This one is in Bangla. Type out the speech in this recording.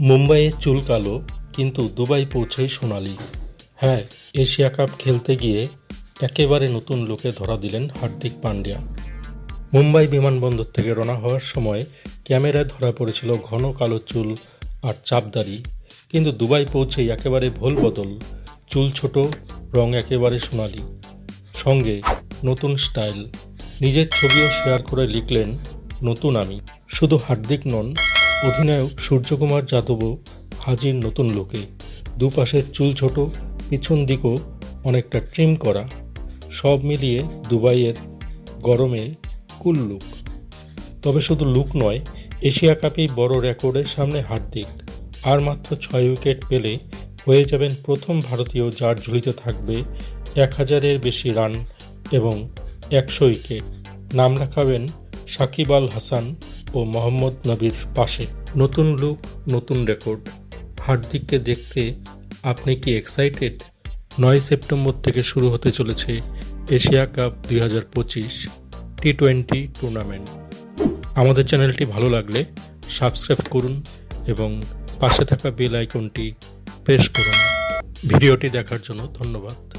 মুম্বাইয়ে চুল কালো কিন্তু দুবাই পৌঁছেই সোনালি। হ্যাঁ এশিয়া কাপ খেলতে গিয়ে একেবারে নতুন লোকে ধরা দিলেন হার্দিক পান্ডিয়া। মুম্বাই বিমানবন্দর থেকে রওনা হওয়ার সময় ক্যামেরায় ধরা পড়েছিল ঘন কালো চুল আর চাপদারি কিন্তু দুবাই পৌঁছেই একেবারে ভোল বদল। চুল ছোট, রং একেবারে সোনালি। সঙ্গে নতুন স্টাইল। নিজের ছবিও শেয়ার করে লিখলেন, নতুন আমি। শুধু হার্দিক নন অধিনায়ক সূর্যকুমার যাদবও হাজির নতুন লোকে। দুপাশের চুল ছোট, পিছন দিকও অনেকটা ট্রিম করা। সব মিলিয়ে দুবাইয়ের গরমে কুল লুক তবে শুধু লুক নয়, এশিয়া কাপেই বড় রেকর্ডের সামনে হার্দিক। আর মাত্র ছয় উইকেট পেলে হয়ে যাবেন প্রথম ভারতীয় যার ঝুলিতে থাকবে এক হাজারের বেশি রান এবং একশো উইকেট। নাম রাখাবেন সাকিব আল হাসান ও মোহাম্মদ নবীর পাশে। নতুন লুক নতুন রেকর্ড হার্দিককে দেখতে আপনি কি এক্সাইটেড নয় সেপ্টেম্বর থেকে শুরু হতে চলেছে এশিয়া কাপ দুই হাজার পঁচিশ টি টোয়েন্টি টুর্নামেন্ট আমাদের চ্যানেলটি ভালো লাগলে সাবস্ক্রাইব করুন এবং পাশে থাকা বেল আইকনটি প্রেস করুন। ভিডিওটি দেখার জন্য ধন্যবাদ।